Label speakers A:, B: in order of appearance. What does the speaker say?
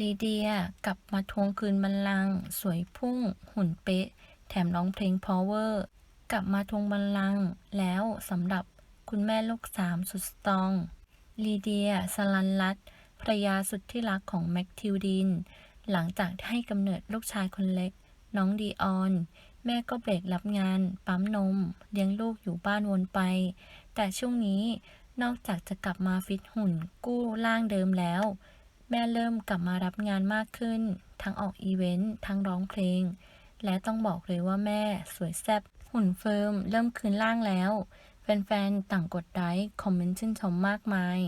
A: ลีเดียกลับมาทวงคืนบัลลังก์สวยพุ่ง หุ่นเป๊ะ แถมร้องเพลงพาวเวอร์ กลับมาทวงบัลลังก์แล้วสำหรับคุณแม่ลูกสามสุดสตองลีเดียสลันลัตภรรยาสุดที่รักของแม็กทิวดิน หลังจากให้กำเนิดลูกชายคนเล็ก น้องดีออน แม่ก็เบรกรับงาน ปั๊มนม เลี้ยงลูกอยู่บ้านวนไป แต่ช่วงนี้นอกจากจะกลับมาฟิตหุ่นกู้ร่างเดิมแล้ว แม่เริ่มกลับมารับงานมากขึ้น ทั้งออกอีเวนต์ ทั้งร้องเพลง และต้องบอกเลยว่าแม่สวยแซ่บหุ่นเฟิร์ม เริ่มคืนร่างแล้ว แฟนๆ ต่างกดไลค์ คอมเมนต์ชื่นชมมากมาย